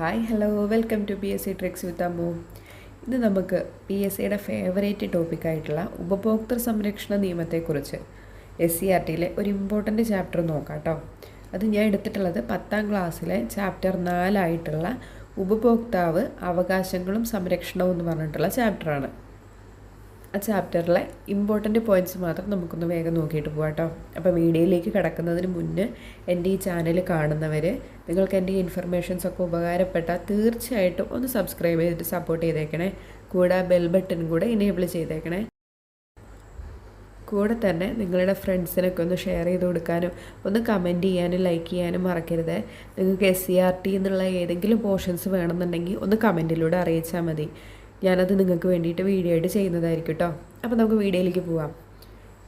Hi hello welcome to P S C tricks with Ammu ഇന്ന് നമുക്ക് P S സിയുടെ favourite ടോപ്പിക്കായിട്ടുള്ള ഉപഭോക്തൃ സംരക്ഷണ നിയമത്തെക്കുറിച്ച് എസ് സി ആർ ടിയിലെ ഒരു ഇമ്പോർട്ടന്റ് ചാപ്റ്റർ നോക്കാം കേട്ടോ. അത് ഞാൻ എടുത്തിട്ടുള്ളത് പത്താം ക്ലാസ്സിലെ ചാപ്റ്റർ നാലായിട്ടുള്ള ഉപഭോക്താവ് അവകാശങ്ങളും സംരക്ഷണവും എന്ന് പറഞ്ഞിട്ടുള്ള ചാപ്റ്ററാണ് ആ ചാപ്റ്ററിലെ ഇമ്പോർട്ടന്റ് പോയിന്റ്സ് മാത്രം നമുക്കൊന്ന് വേഗം നോക്കിയിട്ട് പോകാം കേട്ടോ അപ്പോൾ വീഡിയോയിലേക്ക് കിടക്കുന്നതിന് മുന്നേ എന്റെ ഈ ചാനൽ കാണുന്നവർ നിങ്ങൾക്ക് എന്റെ ഇൻഫർമേഷൻസ് ഒക്കെ ഉപകാരപ്പെട്ടാൽ തീർച്ചയായിട്ടും ഒന്ന് സബ്സ്ക്രൈബ് ചെയ്തിട്ട് സപ്പോർട്ട് ചെയ്തേക്കണേ. കൂടെ ബെൽ ബട്ടൺ കൂടെ ഇനേബിൾ ചെയ്തേക്കണേ. കൂടെ തന്നെ നിങ്ങളുടെ ഫ്രണ്ട്സിനൊക്കെ ഒന്ന് ഷെയർ ചെയ്ത് കൊടുക്കാനും ഒന്ന് കമന്റ് ചെയ്യാനും ലൈക്ക് ചെയ്യാനും മറക്കരുത്. നിങ്ങൾക്ക് എസ് സി ആർ ടി എന്നുള്ള ഏതെങ്കിലും പോർഷൻസ് വേണമെന്നുണ്ടെങ്കിൽ ഒന്ന് കമന്റിലൂടെ അറിയിച്ചാൽ മതി. ഞാനത് നിങ്ങൾക്ക് വേണ്ടിയിട്ട് വീഡിയോ ആയിട്ട് ചെയ്യുന്നതായിരിക്കും കേട്ടോ അപ്പോൾ നമുക്ക് വീഡിയോയിലേക്ക് പോവാം.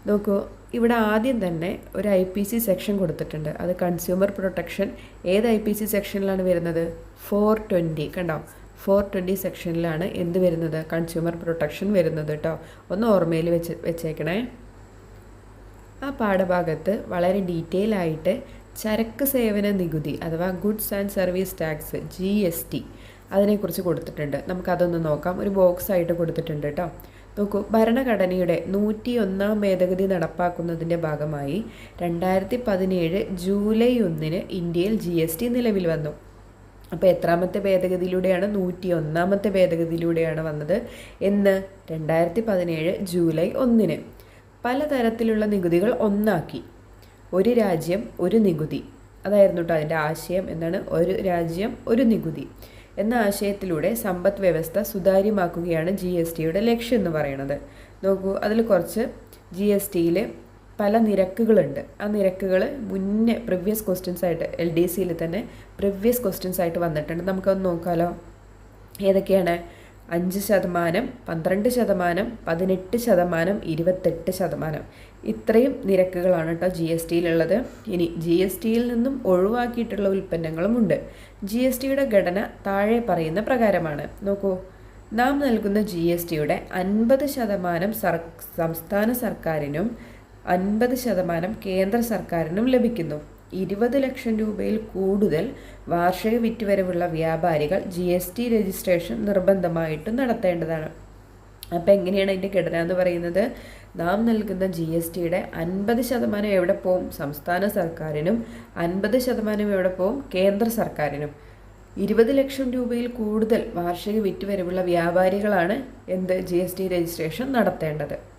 നോക്കൂ ഇവിടെ ആദ്യം തന്നെ ഒരു ഐ പി സി സെക്ഷൻ കൊടുത്തിട്ടുണ്ട്. അത് കൺസ്യൂമർ പ്രൊട്ടക്ഷൻ ഏത് ഐ പി സി സെക്ഷനിലാണ് വരുന്നത്? ഫോർ ട്വന്റി കണ്ടോ? ഫോർ ട്വന്റി സെക്ഷനിലാണ് എന്ത് വരുന്നത്? കൺസ്യൂമർ പ്രൊട്ടക്ഷൻ വരുന്നത് കേട്ടോ ഒന്ന് ഓർമ്മയിൽ വെച്ച് വെച്ചേക്കണേ. ആ പാഠഭാഗത്ത് വളരെ ഡീറ്റെയിൽ ആയിട്ട് ചരക്ക് സേവന നികുതി അഥവാ goods and service tax G S T അതിനെക്കുറിച്ച് കൊടുത്തിട്ടുണ്ട്. നമുക്കതൊന്ന് നോക്കാം. ഒരു ബോക്സ് ആയിട്ട് കൊടുത്തിട്ടുണ്ട് കേട്ടോ നോക്കൂ ഭരണഘടനയുടെ നൂറ്റി ഒന്നാം ഭേദഗതി നടപ്പാക്കുന്നതിന്റെ ഭാഗമായി രണ്ടായിരത്തി പതിനേഴ് ജൂലൈ ഒന്നിന് ഇന്ത്യയിൽ ജി എസ് ടി നിലവിൽ വന്നു. അപ്പോൾ എത്രാമത്തെ ഭേദഗതിയിലൂടെയാണ് നൂറ്റി ഒന്നാമത്തെ ഭേദഗതിയിലൂടെയാണ് വന്നത് എന്ന് രണ്ടായിരത്തി പതിനേഴ് ജൂലൈ ഒന്നിന്. പലതരത്തിലുള്ള നികുതികൾ ഒന്നാക്കി. ഒരു രാജ്യം ഒരു നികുതി. അതായിരുന്നു കേട്ടോ അതിന്റെ ആശയം. എന്താണ്? ഒരു രാജ്യം ഒരു നികുതി. എന്ന ആശയത്തിലൂടെ സമ്പദ് വ്യവസ്ഥ സുതാര്യമാക്കുകയാണ് ജി എസ് ടിയുടെ ലക്ഷ്യം എന്ന് പറയുന്നത്. നോക്കൂ അതിൽ കുറച്ച് ജി എസ് ടിയിൽ പല നിരക്കുകളുണ്ട്. ആ നിരക്കുകൾ മുന്നേ പ്രിവ്യസ് ക്വസ്റ്റ്യൻസ് ആയിട്ട് എൽ ഡി സിയിൽ തന്നെ പ്രിവ്യസ് ക്വസ്റ്റ്യൻസ് ആയിട്ട് വന്നിട്ടുണ്ട്. നമുക്കൊന്ന് നോക്കാമല്ലോ ഏതൊക്കെയാണ്? അഞ്ച് ശതമാനം പന്ത്രണ്ട് ശതമാനം പതിനെട്ട് ശതമാനം ഇരുപത്തെട്ട് ശതമാനം. ഇത്രയും നിരക്കുകളാണ് കേട്ടോ ജി എസ് ടിയിലുള്ളത്. ഇനി ജി എസ് ടിയിൽ നിന്നും ഒഴിവാക്കിയിട്ടുള്ള ഉൽപ്പന്നങ്ങളുമുണ്ട് ജി എസ് ടിയുടെ ഘടന താഴെ പറയുന്ന പ്രകാരമാണ്. നോക്കൂ നാം നൽകുന്ന ജി എസ് ടിയുടെ അൻപത് ശതമാനം സർ സംസ്ഥാന സർക്കാരിനും അൻപത് ശതമാനം കേന്ദ്ര സർക്കാരിനും ലഭിക്കുന്നു. ഇരുപത് ലക്ഷം രൂപയിൽ കൂടുതൽ വാർഷിക വിറ്റുവരവുള്ള വ്യാപാരികൾ ജി എസ് ടി രജിസ്ട്രേഷൻ നിർബന്ധമായിട്ടും നടത്തേണ്ടതാണ്. അപ്പോൾ എങ്ങനെയാണ് അതിന്റെ ഘടന എന്ന് പറയുന്നത്? നാം നൽകുന്ന ജി എസ് ടിയുടെ അൻപത് ശതമാനം എവിടെ പോവും? സംസ്ഥാന സർക്കാരിനും അൻപത് ശതമാനം എവിടെ പോവും? കേന്ദ്ര സർക്കാരിനും. ഇരുപത് ലക്ഷം രൂപയിൽ കൂടുതൽ വാർഷിക വിറ്റുവരവുള്ള വ്യാപാരികളാണ് എന്ത്? ജി രജിസ്ട്രേഷൻ നടത്തേണ്ടത്.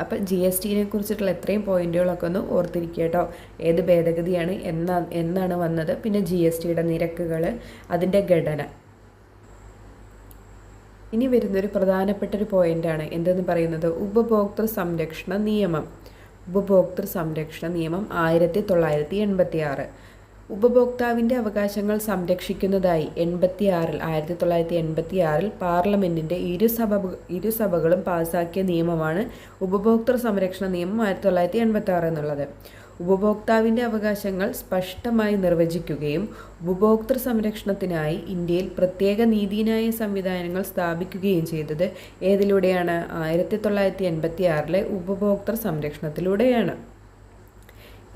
അപ്പം ജി എസ് ടിനെ കുറിച്ചിട്ടുള്ള എത്രയും പോയിന്റുകളൊക്കെ ഒന്ന് ഓർത്തിരിക്കുക കേട്ടോ. ഏത് ഭേദഗതിയാണ് എന്നാ എന്നാണ് വന്നത്. പിന്നെ ജി എസ് ടിയുടെ നിരക്കുകൾ അതിന്റെ ഘടന. ഇനി വരുന്നൊരു പ്രധാനപ്പെട്ട ഒരു പോയിന്റാണ് എന്തെന്ന് പറയുന്നത്? ഉപഭോക്തൃ സംരക്ഷണ നിയമം. ഉപഭോക്തൃ സംരക്ഷണ നിയമം ആയിരത്തി തൊള്ളായിരത്തി എൺപത്തി ആറ് ഉപഭോക്താവിന്റെ അവകാശങ്ങൾ സംരക്ഷിക്കുന്നതായി എൺപത്തി ആറിൽ ആയിരത്തി തൊള്ളായിരത്തി എൺപത്തി ആറിൽ പാർലമെന്റിന്റെ ഇരുസഭ ഇരുസഭകളും പാസാക്കിയ നിയമമാണ് ഉപഭോക്തൃ സംരക്ഷണ നിയമം ആയിരത്തി തൊള്ളായിരത്തി എൺപത്തി ആറ് എന്നുള്ളത്. ഉപഭോക്താവിന്റെ അവകാശങ്ങൾ സ്പഷ്ടമായി നിർവചിക്കുകയും ഉപഭോക്തൃ സംരക്ഷണത്തിനായി ഇന്ത്യയിൽ പ്രത്യേക നീതിന്യായ സംവിധാനങ്ങൾ സ്ഥാപിക്കുകയും ചെയ്തത് ഏതിലൂടെയാണ്? ആയിരത്തി തൊള്ളായിരത്തി എൺപത്തി ആറിലെ ഉപഭോക്തൃ സംരക്ഷണത്തിലൂടെയാണ്.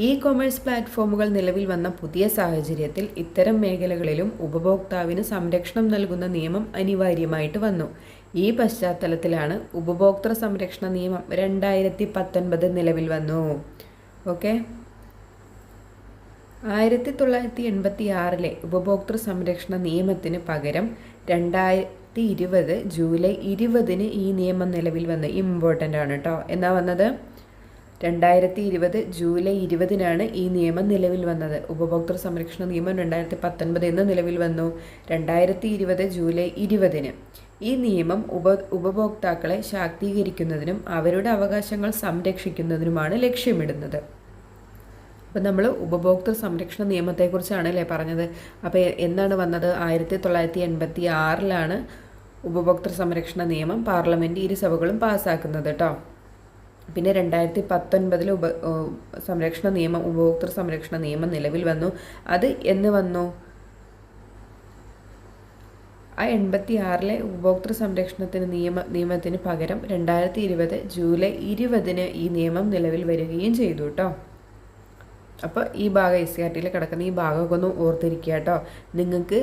ഇ കൊമേഴ്സ് പ്ലാറ്റ്ഫോമുകൾ നിലവിൽ വന്ന പുതിയ സാഹചര്യത്തിൽ ഇത്തരം മേഖലകളിലും ഉപഭോക്താവിന് സംരക്ഷണം നൽകുന്ന നിയമം അനിവാര്യമായിട്ട് വന്നു. ഈ പശ്ചാത്തലത്തിലാണ് ഉപഭോക്തൃ സംരക്ഷണ നിയമം രണ്ടായിരത്തി പത്തൊൻപത് നിലവിൽ വന്നു. ഓക്കെ? ആയിരത്തി തൊള്ളായിരത്തി എൺപത്തി ആറിലെ ഉപഭോക്തൃ സംരക്ഷണ നിയമത്തിന് പകരം രണ്ടായിരത്തി ഇരുപത് ജൂലൈ ഇരുപതിന് ഈ നിയമം നിലവിൽ വന്നു ഇമ്പോർട്ടന്റ് ആണ് കേട്ടോ. എന്നാ വന്നത്? രണ്ടായിരത്തി ഇരുപത് ജൂലൈ ഇരുപതിനാണ് ഈ നിയമം നിലവിൽ വന്നത്. ഉപഭോക്തൃ സംരക്ഷണ നിയമം രണ്ടായിരത്തി പത്തൊൻപത് എന്ന് നിലവിൽ വന്നു. രണ്ടായിരത്തി ഇരുപത് ജൂലൈ ഇരുപതിന് ഈ നിയമം ഉപ ഉപഭോക്താക്കളെ ശാക്തീകരിക്കുന്നതിനും അവരുടെ അവകാശങ്ങൾ സംരക്ഷിക്കുന്നതിനുമാണ് ലക്ഷ്യമിടുന്നത്. അപ്പം നമ്മൾ ഉപഭോക്തൃ സംരക്ഷണ നിയമത്തെക്കുറിച്ചാണ് അല്ലേ പറഞ്ഞത്? അപ്പോൾ എന്നാണ് വന്നത്? ആയിരത്തി തൊള്ളായിരത്തി എൺപത്തി ആറിലാണ് ഉപഭോക്തൃ സംരക്ഷണ നിയമം പാർലമെന്റ് ഇരുസഭകളും പാസ്സാക്കുന്നത് കേട്ടോ പിന്നെ രണ്ടായിരത്തി പത്തൊൻപതിൽ ഉപ സംരക്ഷണ നിയമം ഉപഭോക്തൃ സംരക്ഷണ നിയമം നിലവിൽ വന്നു. അത് എന്ന് വന്നു? ആ എൺപത്തി ആറിലെ ഉപഭോക്തൃ സംരക്ഷണത്തിന് നിയമ നിയമത്തിന് പകരം രണ്ടായിരത്തി ഇരുപത് ജൂലൈ ഇരുപതിന് ഈ നിയമം നിലവിൽ വരികയും ചെയ്തു കേട്ടോ അപ്പോൾ ഈ ഭാഗം എസ് സി ആർ ടിയിൽ കിടക്കുന്ന ഈ ഭാഗമൊക്കെ ഒന്ന് ഓർത്തിരിക്കുക കേട്ടോ നിങ്ങൾക്ക്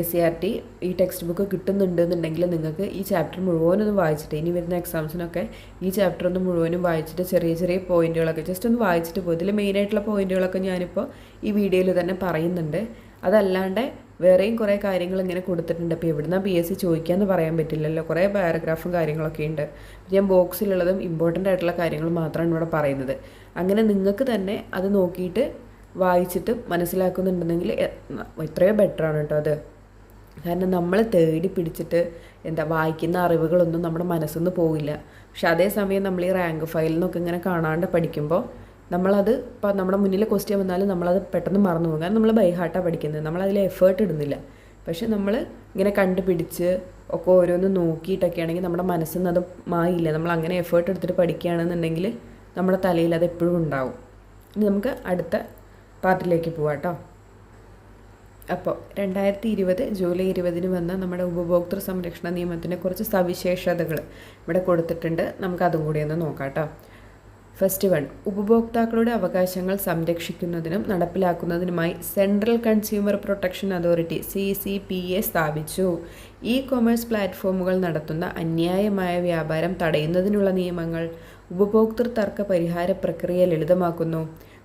എസ് സി ആർ ടി ഈ ടെക്സ്റ്റ് ബുക്ക് കിട്ടുന്നുണ്ട് എന്നുണ്ടെങ്കിൽ നിങ്ങൾക്ക് ഈ ചാപ്റ്റർ മുഴുവനൊന്ന് വായിച്ചിട്ട് ഇനി വരുന്ന എക്സാംസിനൊക്കെ ഈ ചാപ്റ്റർ ഒന്ന് മുഴുവനും വായിച്ചിട്ട് ചെറിയ ചെറിയ പോയിന്റുകളൊക്കെ ജസ്റ്റ് ഒന്ന് വായിച്ചിട്ട് പോകും ഇതിൽ മെയിനായിട്ടുള്ള പോയിന്റുകളൊക്കെ ഞാനിപ്പോൾ ഈ വീഡിയോയിൽ തന്നെ പറയുന്നുണ്ട്. അതല്ലാണ്ട് വേറെയും കുറേ കാര്യങ്ങൾ ഇങ്ങനെ കൊടുത്തിട്ടുണ്ട്. അപ്പോൾ എവിടുന്ന പി എസ് സി ചോദിക്കാമെന്ന് പറയാൻ പറ്റില്ലല്ലോ. കുറേ പാരഗ്രാഫും കാര്യങ്ങളൊക്കെ ഉണ്ട്. ഞാൻ ബോക്സിലുള്ളതും ഇമ്പോർട്ടന്റ് ആയിട്ടുള്ള കാര്യങ്ങൾ മാത്രമാണ് ഇവിടെ പറയുന്നത്. അങ്ങനെ നിങ്ങൾക്ക് തന്നെ അത് നോക്കിയിട്ട് വായിച്ചിട്ട് മനസ്സിലാക്കുന്നുണ്ടെങ്കിൽ എത്രയോ ബെറ്ററാണ് കേട്ടോ അത്. കാരണം നമ്മൾ തേടി പിടിച്ചിട്ട് എന്താ വായിക്കുന്ന അറിവുകളൊന്നും നമ്മുടെ മനസ്സിൽ നിന്ന് പോവില്ല. പക്ഷെ അതേസമയം നമ്മൾ ഈ റാങ്ക് ഫയലിൽ നിന്നൊക്കെ ഇങ്ങനെ കാണാണ്ട് പഠിക്കുമ്പോൾ നമ്മളത് ഇപ്പം നമ്മുടെ മുന്നിൽ ക്വസ്റ്റ്യൻ വന്നാലും നമ്മളത് പെട്ടെന്ന് മറന്നു പോകും. കാരണം നമ്മൾ ബൈഹാർട്ടാണ് പഠിക്കുന്നത്. നമ്മളതിൽ എഫേർട്ട് ഇടുന്നില്ല. പക്ഷെ നമ്മൾ ഇങ്ങനെ കണ്ടുപിടിച്ച് ഒക്കെ ഓരോന്ന് നോക്കിയിട്ടൊക്കെ ആണെങ്കിൽ നമ്മുടെ മനസ്സിൽ നിന്ന് അത് മായില്ല. നമ്മൾ അങ്ങനെ എഫേർട്ട് എടുത്തിട്ട് പഠിക്കുകയാണെന്നുണ്ടെങ്കിൽ നമ്മുടെ തലയിൽ അത് എപ്പോഴും ഉണ്ടാവും. ഇനി നമുക്ക് അടുത്ത പാർട്ടിലേക്ക് പോവാം കേട്ടോ അപ്പോൾ രണ്ടായിരത്തി ഇരുപത് ജൂലൈ ഇരുപതിന് വന്ന നമ്മുടെ ഉപഭോക്തൃ സംരക്ഷണ നിയമത്തിന്റെ കുറച്ച് സവിശേഷതകൾ ഇവിടെ കൊടുത്തിട്ടുണ്ട്. നമുക്ക് അതും കൂടി ഒന്ന് നോക്കാം കേട്ടോ ഫസ്റ്റ് വൺ ഉപഭോക്താക്കളുടെ അവകാശങ്ങൾ സംരക്ഷിക്കുന്നതിനും നടപ്പിലാക്കുന്നതിനുമായി central consumer protection authority C C P A സ്ഥാപിച്ചു. ഇ കൊമേഴ്സ് പ്ലാറ്റ്ഫോമുകൾ നടത്തുന്ന അന്യായമായ വ്യാപാരം തടയുന്നതിനുള്ള നിയമങ്ങൾ ഉപഭോക്തൃ തർക്ക പരിഹാര പ്രക്രിയ ലളിതമാക്കുന്നു.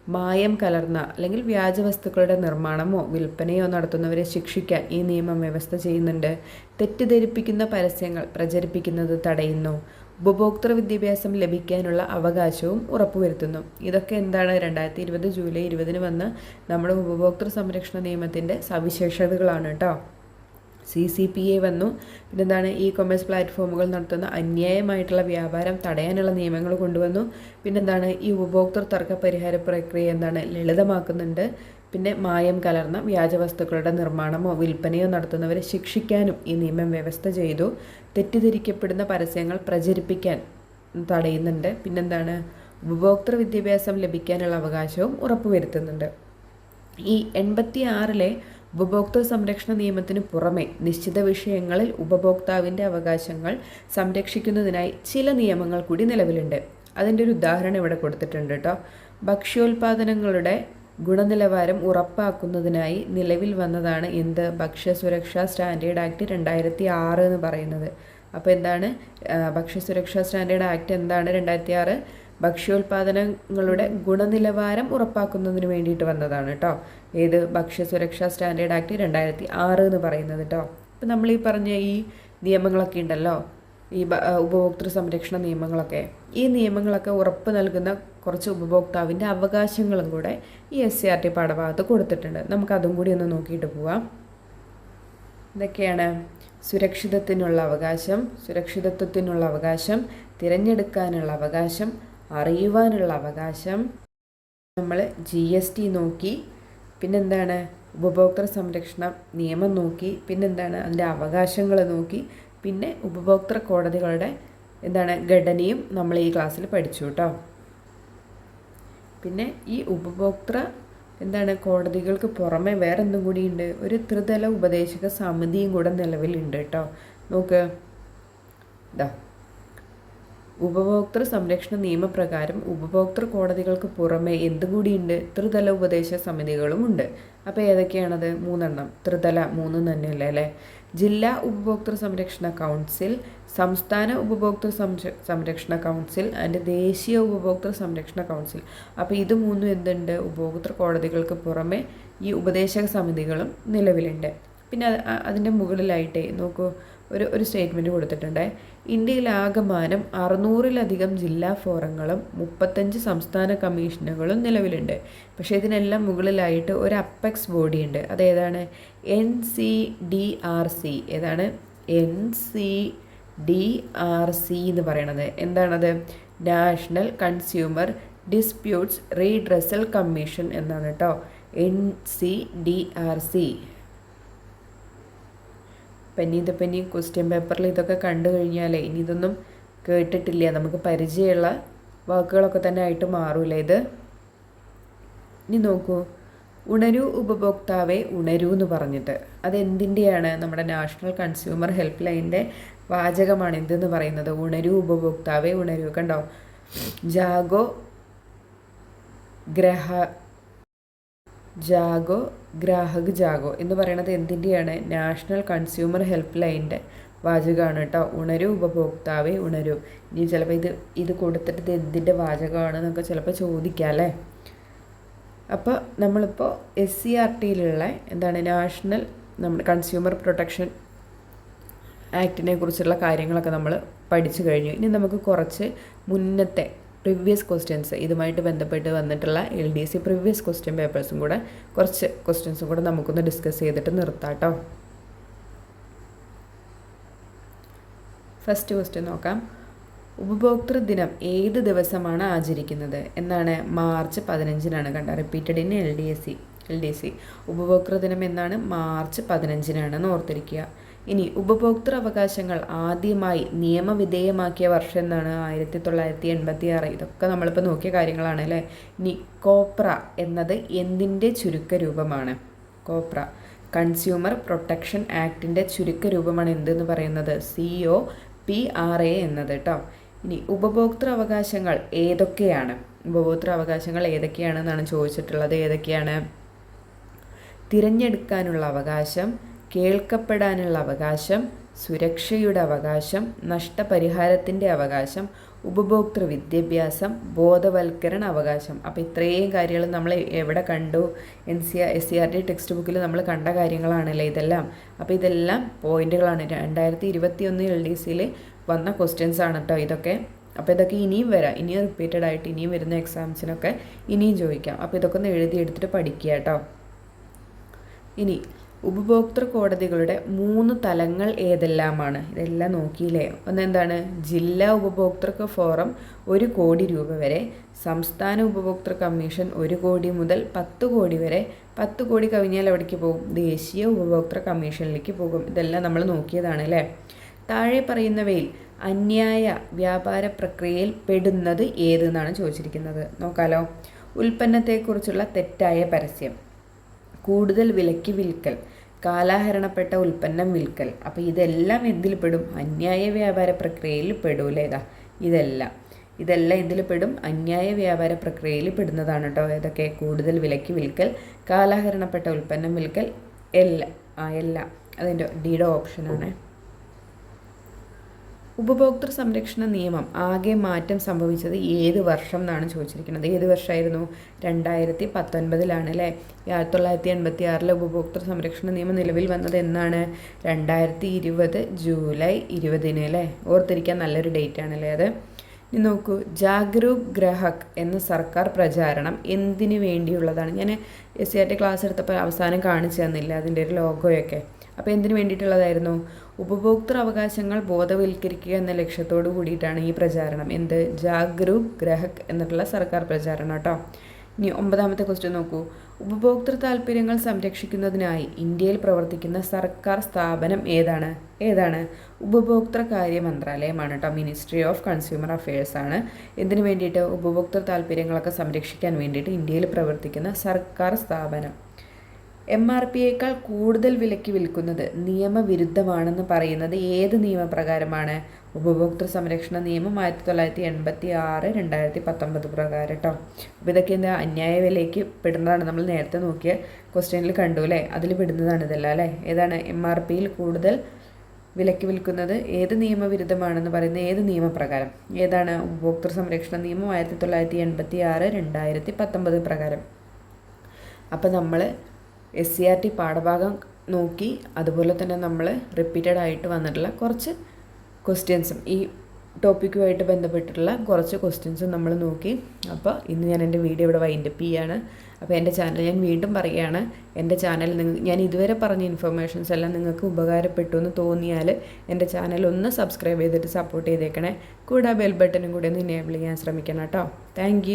മായം കലർന്ന അല്ലെങ്കിൽ വ്യാജ വസ്തുക്കളുടെ നിർമ്മാണമോ വിൽപ്പനയോ നടത്തുന്നവരെ ശിക്ഷിക്കാൻ ഈ നിയമം വ്യവസ്ഥ ചെയ്യുന്നുണ്ട്. തെറ്റിദ്ധരിപ്പിക്കുന്ന പരസ്യങ്ങൾ പ്രചരിപ്പിക്കുന്നത് തടയുന്നു. ഉപഭോക്തൃ വിദ്യാഭ്യാസം ലഭിക്കാനുള്ള അവകാശവും ഉറപ്പുവരുത്തുന്നു. ഇതൊക്കെ എന്താണ്? രണ്ടായിരത്തി ഇരുപത് ജൂലൈ ഇരുപതിന് വന്ന് നമ്മുടെ ഉപഭോക്തൃ സംരക്ഷണ നിയമത്തിന്റെ സവിശേഷതകളാണ് കേട്ടോ സി സി പി എ വന്നു. പിന്നെന്താണ് ഇ കൊമേഴ്സ് പ്ലാറ്റ്ഫോമുകൾ നടത്തുന്ന അന്യായമായിട്ടുള്ള വ്യാപാരം തടയാനുള്ള നിയമങ്ങൾ കൊണ്ടുവന്നു. പിന്നെന്താണ് ഈ ഉപഭോക്തൃ തർക്ക പരിഹാര പ്രക്രിയ എന്താണ് ലളിതമാക്കുന്നുണ്ട്. പിന്നെ മായം കലർന്ന വ്യാജവസ്തുക്കളുടെ നിർമ്മാണമോ വിൽപ്പനയോ നടത്തുന്നവരെ ശിക്ഷിക്കാനും ഈ നിയമം വ്യവസ്ഥ ചെയ്തു. തെറ്റിദ്ധരിക്കപ്പെടുന്ന പരസ്യങ്ങൾ പ്രചരിപ്പിക്കാൻ തടയുന്നുണ്ട്. പിന്നെന്താണ് ഉപഭോക്തൃ വിദ്യാഭ്യാസം ലഭിക്കാനുള്ള അവകാശവും ഉറപ്പുവരുത്തുന്നുണ്ട്. ഈ എൺപത്തി ആറിലെ ഉപഭോക്തൃ സംരക്ഷണ നിയമത്തിന് പുറമെ നിശ്ചിത വിഷയങ്ങളിൽ ഉപഭോക്താവിന്റെ അവകാശങ്ങൾ സംരക്ഷിക്കുന്നതിനായി ചില നിയമങ്ങൾ കൂടി നിലവിലുണ്ട്. അതിന്റെ ഒരു ഉദാഹരണം ഇവിടെ കൊടുത്തിട്ടുണ്ട് കേട്ടോ. ഭക്ഷ്യോൽപാദനങ്ങളുടെ ഗുണനിലവാരം ഉറപ്പാക്കുന്നതിനായി നിലവിൽ വന്നതാണ് എന്ത്? ഭക്ഷ്യസുരക്ഷാ സ്റ്റാൻഡേർഡ് ആക്ട് രണ്ടായിരത്തി ആറ് എന്ന് പറയുന്നത്. അപ്പോൾ എന്താണ്? ഭക്ഷ്യസുരക്ഷാ സ്റ്റാൻഡേർഡ് ആക്ട് എന്താണ് രണ്ടായിരത്തി ആറ് ഭക്ഷ്യോൽപാദനങ്ങളുടെ ഗുണനിലവാരം ഉറപ്പാക്കുന്നതിന് വേണ്ടിയിട്ട് വന്നതാണ് കേട്ടോ ഏത് ഭക്ഷ്യസുരക്ഷാ സ്റ്റാൻഡേർഡ് ആക്ട് രണ്ടായിരത്തി ആറ് എന്ന് പറയുന്നത് കേട്ടോ ഇപ്പം നമ്മൾ ഈ പറഞ്ഞ ഈ നിയമങ്ങളൊക്കെ ഉണ്ടല്ലോ. ഈ ഉപഭോക്തൃ സംരക്ഷണ നിയമങ്ങളൊക്കെ. ഈ നിയമങ്ങളൊക്കെ ഉറപ്പ് നൽകുന്ന കുറച്ച് ഉപഭോക്താവിന്റെ അവകാശങ്ങളും കൂടെ ഈ എസ് സി ആർ ടി പാഠഭാഗത്ത് കൊടുത്തിട്ടുണ്ട്. നമുക്കതും കൂടി ഒന്ന് നോക്കിയിട്ട് പോവാം. ഇതൊക്കെയാണ് സുരക്ഷിതത്തിനുള്ള അവകാശം സുരക്ഷിതത്വത്തിനുള്ള അവകാശം തിരഞ്ഞെടുക്കാനുള്ള അവകാശം അറിയുവാനുള്ള അവകാശം നമ്മൾ ജി എസ് ടി നോക്കി പിന്നെന്താണ് ഉപഭോക്തൃ സംരക്ഷണ നിയമം നോക്കി പിന്നെന്താണ് അതിന്റെ അവകാശങ്ങൾ നോക്കി പിന്നെ ഉപഭോക്തൃ കോടതികളുടെ എന്താണ് ഘടനയും നമ്മൾ ഈ ക്ലാസ്സിൽ പഠിച്ചു കേട്ടോ പിന്നെ ഈ ഉപഭോക്തൃ എന്താണ് കോടതികൾക്ക് പുറമെ വേറെ എന്തും കൂടിയുണ്ട് ഒരു ത്രിതല ഉപദേശക സമിതിയും കൂടെ നിലവിലുണ്ട് കേട്ടോ നോക്ക്. ഇതാ ഉപഭോക്തൃ സംരക്ഷണ നിയമപ്രകാരം ഉപഭോക്തൃ കോടതികൾക്ക് പുറമെ എന്തുകൂടിയുണ്ട്? ത്രിതല ഉപദേശ സമിതികളുമുണ്ട് അപ്പോൾ ഏതൊക്കെയാണത്? മൂന്നെണ്ണം. ത്രിതല മൂന്ന് തന്നെയല്ലേ അല്ലേ? ജില്ലാ ഉപഭോക്തൃ സംരക്ഷണ കൗൺസിൽ സംസ്ഥാന ഉപഭോക്തൃ സംരക്ഷണ കൗൺസിൽ ആൻഡ് ദേശീയ ഉപഭോക്തൃ സംരക്ഷണ കൗൺസിൽ. അപ്പോൾ ഇത് മൂന്നും എന്തുണ്ട്? ഉപഭോക്തൃ കോടതികൾക്ക് പുറമെ ഈ ഉപദേശക സമിതികളും നിലവിലുണ്ട്. പിന്നെ അതിന്റെ മുകളിലായിട്ടേ നോക്കൂ ഒരു ഒരു സ്റ്റേറ്റ്മെന്റ് കൊടുത്തിട്ടുണ്ട്. ഇന്ത്യയിലാകമാനം അറുന്നൂറിലധികം ജില്ലാ ഫോറങ്ങളും മുപ്പത്തഞ്ച് സംസ്ഥാന കമ്മീഷനുകളും നിലവിലുണ്ട്. പക്ഷേ ഇതിനെല്ലാം മുകളിലായിട്ട് ഒരു അപ്പെക്സ് ബോഡി ഉണ്ട്. അതേതാണ്? N C D R C. ഏതാണ്? N C D R C എന്ന് പറയണത്. എന്താണത്? National consumer disputes redressal commission എന്നാണ് കേട്ടോ. N C D R C. ഇനി ഇതിപ്പോൾ ക്വസ്റ്റ്യൻ പേപ്പറിൽ ഇതൊക്കെ കണ്ടു കഴിഞ്ഞാലേ ഇനി ഇതൊന്നും കേട്ടിട്ടില്ല. നമുക്ക് പരിചയമുള്ള വാക്കുകളൊക്കെ തന്നെ ആയിട്ട് മാറൂലേ ഇത്? ഇനി നോക്കൂ. ഉണരൂ ഉപഭോക്താവെ ഉണരൂ എന്ന് പറഞ്ഞിട്ട്. അതെന്തിന്റെയാണ്? നമ്മുടെ നാഷണൽ കൺസ്യൂമർ ഹെൽപ്പ് ലൈനിന്റെ വാചകമാണ് എന്തെന്ന് പറയുന്നത്? ഉണരൂ ഉപഭോക്താവെ ഉണരൂ. കണ്ടോ? ജാഗോ ഗ്രഹ ജാഗോ ഗ്രാഹക് ജാഗോ എന്ന് പറയുന്നത് എന്തിന്റെയാണ്? നാഷണൽ കൺസ്യൂമർ ഹെൽപ്പ് ലൈനിന്റെ വാചകമാണ് കേട്ടോ. ഉണരൂ ഉപഭോക്താവേ ഉണരൂ. ഇനി ചിലപ്പോൾ ഇത് ഇത് കൊടുത്തിട്ട് ഇത് എന്തിന്റെ വാചകമാണെന്നൊക്കെ ചിലപ്പോൾ ചോദിക്കാം അല്ലേ? അപ്പോൾ നമ്മളിപ്പോൾ എസ് സി ആർ ടിയിലുള്ള എന്താണ് നാഷണൽ നമ്മുടെ കൺസ്യൂമർ പ്രൊട്ടക്ഷൻ ആക്ടിനെ കുറിച്ചുള്ള കാര്യങ്ങളൊക്കെ നമ്മൾ പഠിച്ചു കഴിഞ്ഞു. ഇനി നമുക്ക് കുറച്ച് മുന്നത്തെ പ്രീവിയസ് ക്വസ്റ്റ്യൻസ് ഇതുമായിട്ട് ബന്ധപ്പെട്ട് വന്നിട്ടുള്ള L D C previous question പേപ്പേഴ്സും കൂടെ കുറച്ച് ക്വസ്റ്റ്യൻസും കൂടെ നമുക്കൊന്ന് ഡിസ്കസ് ചെയ്തിട്ട് നിർത്താം കേട്ടോ ഫസ്റ്റ് ക്വസ്റ്റ്യൻ നോക്കാം. ഉപഭോക്തൃ ദിനം ഏത് ദിവസമാണ് ആചരിക്കുന്നത്? എന്നാണ് മാർച്ച് പതിനഞ്ചിനാണ് കണ്ട repeated in L D S C L D C ഉപഭോക്തൃ ദിനം എന്നാണ് മാർച്ച് പതിനഞ്ചിനാണെന്ന് ഓർത്തിരിക്കുക. ഇനി ഉപഭോക്തൃ അവകാശങ്ങൾ ആദ്യമായി നിയമവിധേയമാക്കിയ വർഷം എന്നാണ് ആയിരത്തി തൊള്ളായിരത്തി എൺപത്തി ആറ് ഇതൊക്കെ നമ്മളിപ്പോൾ നോക്കിയ കാര്യങ്ങളാണ് അല്ലേ? ഇനി കോപ്ര എന്നത് എന്തിന്റെ ചുരുക്കരൂപമാണ് കോപ്ര കൺസ്യൂമർ പ്രൊട്ടക്ഷൻ ആക്ടിന്റെ ചുരുക്കരൂപമാണ് എന്തെന്ന് പറയുന്നത്? C O P R A എന്നത് കേട്ടോ. ഇനി ഉപഭോക്തൃ അവകാശങ്ങൾ ഏതൊക്കെയാണ്? ഉപഭോക്തൃ അവകാശങ്ങൾ ഏതൊക്കെയാണെന്നാണ് ചോദിച്ചിട്ടുള്ളത്. ഏതൊക്കെയാണ്? തിരഞ്ഞെടുക്കാനുള്ള അവകാശം കേൾക്കപ്പെടാനുള്ള അവകാശം സുരക്ഷയുടെ അവകാശം നഷ്ടപരിഹാരത്തിന്റെ അവകാശം ഉപഭോക്തൃ വിദ്യാഭ്യാസം ബോധവൽക്കരണ അവകാശം. അപ്പോൾ ഇത്രയും കാര്യങ്ങൾ നമ്മൾ എവിടെ കണ്ടു? N C S C R T text ബുക്കിൽ നമ്മൾ കണ്ട കാര്യങ്ങളാണല്ലേ ഇതെല്ലാം? അപ്പോൾ ഇതെല്ലാം പോയിന്റുകളാണ്. രണ്ടായിരത്തി ഇരുപത്തി ഒന്ന് എൽ ഡി സിയിൽ വന്ന ക്വസ്റ്റ്യൻസ് ആണ് കേട്ടോ ഇതൊക്കെ. അപ്പോൾ ഇതൊക്കെ ഇനിയും വരാം. ഇനിയും റിപ്പീറ്റഡ് ആയിട്ട് ഇനിയും വരുന്ന എക്സാംസിനൊക്കെ ഇനിയും ചോദിക്കാം. അപ്പോൾ ഇതൊക്കെ ഒന്ന് എഴുതി എടുത്തിട്ട് പഠിക്കുക കേട്ടോ ഇനി ഉപഭോക്തൃ കോടതികളുടെ മൂന്ന് തലങ്ങൾ ഏതെല്ലാമാണ്? ഇതെല്ലാം നോക്കിയില്ലേ? ഒന്നെന്താണ്? ജില്ലാ ഉപഭോക്തൃ ഫോറം ഒരു കോടി രൂപ വരെ സംസ്ഥാന ഉപഭോക്തൃ കമ്മീഷൻ ഒരു കോടി മുതൽ പത്ത് കോടി വരെ. പത്ത് കോടി കവിഞ്ഞാൽ എവിടേക്ക് പോകും? ദേശീയ ഉപഭോക്തൃ കമ്മീഷനിലേക്ക് പോകും. ഇതെല്ലാം നമ്മൾ നോക്കിയതാണ് അല്ലേ? താഴെ പറയുന്നവയിൽ അന്യായ വ്യാപാര പ്രക്രിയയിൽ പെടുന്നത് ഏതെന്നാണ് ചോദിച്ചിരിക്കുന്നത്. നോക്കാലോ. ഉൽപ്പന്നത്തെക്കുറിച്ചുള്ള തെറ്റായ പരസ്യം. കൂടുതൽ വിലയ്ക്ക് വിൽക്കൽ കാലാഹരണപ്പെട്ട ഉൽപ്പന്നം വിൽക്കൽ. അപ്പോൾ ഇതെല്ലാം എന്തിൽ പെടും? അന്യായ വ്യാപാര പ്രക്രിയയിൽ പെടൂലേതാ ഇതെല്ലാം. ഇതെല്ലാം ഇതിൽ പെടും? അന്യായ വ്യാപാര പ്രക്രിയയിൽ പെടുന്നതാണ് കേട്ടോ ഇതൊക്കെ കൂടുതൽ വിലയ്ക്ക് വിൽക്കൽ കാലാഹരണപ്പെട്ട ഉൽപ്പന്നം വിൽക്കൽ എല്ലാം ആ എല്ലാം. അതിന്റെ ഡിയുടെ ഓപ്ഷനാണ്. ഉപഭോക്തൃ സംരക്ഷണ നിയമം ആകെ മാറ്റം സംഭവിച്ചത് ഏത് വർഷം എന്നാണ് ചോദിച്ചിരിക്കുന്നത്? ഏത് വർഷമായിരുന്നു രണ്ടായിരത്തി പത്തൊൻപതിലാണ് അല്ലേ? ആയിരത്തി തൊള്ളായിരത്തി എൺപത്തി ആറിലെ ഉപഭോക്തൃ സംരക്ഷണ നിയമം നിലവിൽ വന്നത് എന്നാണ്. രണ്ടായിരത്തി ഇരുപത് ജൂലൈ ഇരുപതിന് അല്ലേ? ഓർത്തിരിക്കാൻ നല്ലൊരു ഡേറ്റ് ആണല്ലേ അത്? ഇനി നോക്കൂ. ജാഗ്രൂക് ഗ്രഹക് എന്ന സർക്കാർ പ്രചാരണം എന്തിനു വേണ്ടിയുള്ളതാണ്? ഞാൻ S C R T class എടുത്തപ്പോൾ അവസാനം കാണിച്ചു തന്നില്ല അതിന്റെ ഒരു ലോഗോയൊക്കെ അപ്പോൾ എന്തിനു വേണ്ടിയിട്ടുള്ളതായിരുന്നു? ഉപഭോക്തൃ അവകാശങ്ങൾ ബോധവൽക്കരിക്കുക എന്ന ലക്ഷ്യത്തോടു കൂടിയിട്ടാണ് ഈ പ്രചാരണം. എന്ത്? ജാഗ്രൂക് ഗ്രഹക് എന്നിട്ടുള്ള സർക്കാർ പ്രചാരണം കേട്ടോ. ഇനി ഒമ്പതാമത്തെ ക്വസ്റ്റ്യൻ നോക്കൂ. ഉപഭോക്തൃ താല്പര്യങ്ങൾ സംരക്ഷിക്കുന്നതിനായി ഇന്ത്യയിൽ പ്രവർത്തിക്കുന്ന സർക്കാർ സ്ഥാപനം ഏതാണ്? ഏതാണ്? ഉപഭോക്തൃ കാര്യ മന്ത്രാലയമാണ് കേട്ടോ. മിനിസ്ട്രി ഓഫ് കൺസ്യൂമർ അഫയേഴ്സ് ആണ്. എന്തിനു വേണ്ടിയിട്ട്? ഉപഭോക്തൃ താല്പര്യങ്ങളൊക്കെ സംരക്ഷിക്കാൻ വേണ്ടിയിട്ട് ഇന്ത്യയിൽ പ്രവർത്തിക്കുന്ന സർക്കാർ സ്ഥാപനം. എം ആർ പിയേക്കാൾ കൂടുതൽ വിലയ്ക്ക് വിൽക്കുന്നത് നിയമവിരുദ്ധമാണെന്ന് പറയുന്നത് ഏത് നിയമപ്രകാരമാണ്? ഉപഭോക്തൃ സംരക്ഷണ നിയമം ആയിരത്തി തൊള്ളായിരത്തി എൺപത്തി ആറ് രണ്ടായിരത്തി പത്തൊമ്പത് പ്രകാരം കേട്ടോ അപ്പോൾ ഇതൊക്കെ എന്താ അന്യായ വിലയ്ക്ക് പെടുന്നതാണ്. നമ്മൾ നേരത്തെ നോക്കിയ ക്വസ്റ്റ്യനിൽ കണ്ടു അല്ലേ? അതിൽ പെടുന്നതാണ് ഇതെല്ലാം അല്ലേ? ഏതാണ് എം ആർ പിയിൽ കൂടുതൽ വിലയ്ക്ക് വിൽക്കുന്നത് ഏത് നിയമവിരുദ്ധമാണെന്ന് പറയുന്ന ഏത് നിയമപ്രകാരം? ഏതാണ് ഉപഭോക്തൃ സംരക്ഷണ നിയമം ആയിരത്തി തൊള്ളായിരത്തി എൺപത്തി ആറ് രണ്ടായിരത്തി പത്തൊമ്പത് പ്രകാരം? അപ്പോൾ നമ്മൾ എസ് സി ആർ ടി പാഠഭാഗം നോക്കി അതുപോലെ തന്നെ നമ്മൾ റിപ്പീറ്റഡ് ആയിട്ട് വന്നിട്ടുള്ള കുറച്ച് ക്വസ്റ്റ്യൻസും ഈ ടോപ്പിക്കുമായിട്ട് ബന്ധപ്പെട്ടിട്ടുള്ള കുറച്ച് ക്വസ്റ്റ്യൻസും നമ്മൾ നോക്കി. അപ്പോൾ ഇന്ന് ഞാൻ എന്റെ വീഡിയോ ഇവിടെ വൈൻഡപ്പ് ചെയ്യാണ്. അപ്പോൾ എന്റെ ചാനൽ ഞാൻ വീണ്ടും പറയുകയാണ്. എന്റെ ചാനൽ നിങ്ങൾ ഞാൻ ഇതുവരെ പറഞ്ഞ ഇൻഫർമേഷൻസ് എല്ലാം നിങ്ങൾക്ക് ഉപകാരപ്പെട്ടു എന്ന് തോന്നിയാൽ എന്റെ ചാനൽ ഒന്ന് സബ്സ്ക്രൈബ് ചെയ്തിട്ട് സപ്പോർട്ട് ചെയ്തേക്കണേ. കൂടെ ബെൽ ബട്ടനും കൂടി ഒന്ന് എനേബിൾ ചെയ്യാൻ ശ്രമിക്കണം കേട്ടോ. താങ്ക്